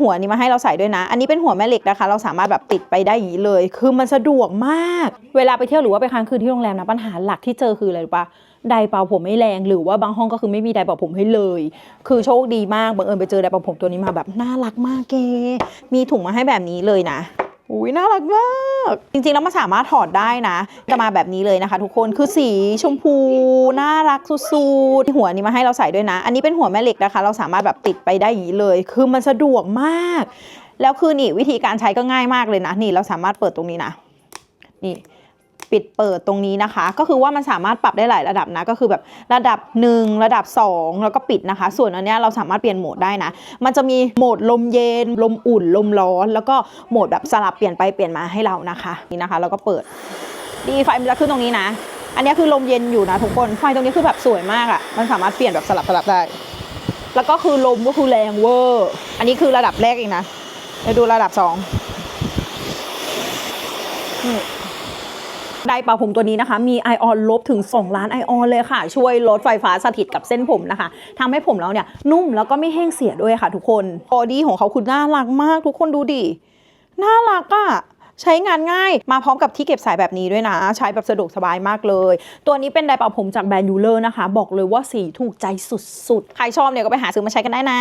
หัวนี้มาให้เราใส่ด้วยนะ อันนี้เป็นหัวแม่เหล็กนะคะ เราสามารถแบบติดไปได้อย่างนี้เลย คือมันสะดวกมาก เวลาไปเที่ยวหรือว่าไปค้างคืนที่โรงแรมนะปัญหาหลักที่เจอคืออะไรรู้ปะไดเป่าผมไม่แรงหรือว่าบางห้องก็คือไม่มีไดเป่าผมให้เลย คือโชคดีมากบังเอิญไปเจอไดเป่าผมตัวนี้มาแบบน่ารักมากเกมีถุงมาให้แบบนี้เลยนะ อุ้ยน่ารักมากจริงๆ แล้วมันสามารถถอดได้นะ จะมาแบบนี้เลยนะคะ ทุกคนคือสีชมพู น่ารักสุดๆหัวนี้มาให้เราใส่ด้วยนะ อันนี้เป็นหัวแม่เหล็กนะคะ เราสามารถแบบติดไปได้อย่างนี้เลย คือมันสะดวกมาก แล้วคือนี่วิธีการใช้ก็ง่ายมากเลยนะ นี่เราสามารถเปิดตรงนี้นะ นี่ ปิดเปิดตรงนี้นะคะ ก็คือว่ามันสามารถปรับได้หลายระดับนะ ก็คือแบบระดับ 1 ระดับ 2 แล้วก็ปิดนะคะ ส่วนอันเนี้ยเราสามารถเปลี่ยนโหมดได้นะ มันจะมีโหมดลมเย็น ลมอุ่น ลมร้อน แล้วก็โหมดแบบสลับเปลี่ยนไปเปลี่ยนมาให้เรานะคะ นี่นะคะเราก็เปิด ดีไฟมันจะขึ้นตรงนี้นะ อันนี้คือลมเย็นอยู่นะทุกคน ไฟตรงนี้คือแบบสวยมากอะ่ะ มันสามารถเปลี่ยนแบบสลับสลับได้ แล้วก็คือลมก็คือแรงเวอร์ อันนี้คือระดับแรกเองนะเดี๋ยวดูระดับสองนี่ ไดร์เป่าผมตัวนี้นะคะ มีไอออนลบถึง 2 ล้านไอออนเลยค่ะ ช่วยลดไฟฟ้าสถิตกับเส้นผมนะคะทำให้ผมเราเนี่ยนุ่มแล้วก็ไม่แห้งเสียด้วยค่ะทุกคนบอดี้ของเขาคือน่ารักมาก ทุกคนดูดิ น่ารักอะใช้งานง่ายมาพร้อมกับที่เก็บสายแบบนี้ด้วยนะ ใช้แบบสะดวกสบายมากเลย ตัวนี้เป็นไดร์เป่าผมจากแบรนด์ยูเลอร์นะคะ บอกเลยว่าสีถูกใจสุดๆ ใครชอบเนี่ยก็ไปหาซื้อมาใช้กันได้นะ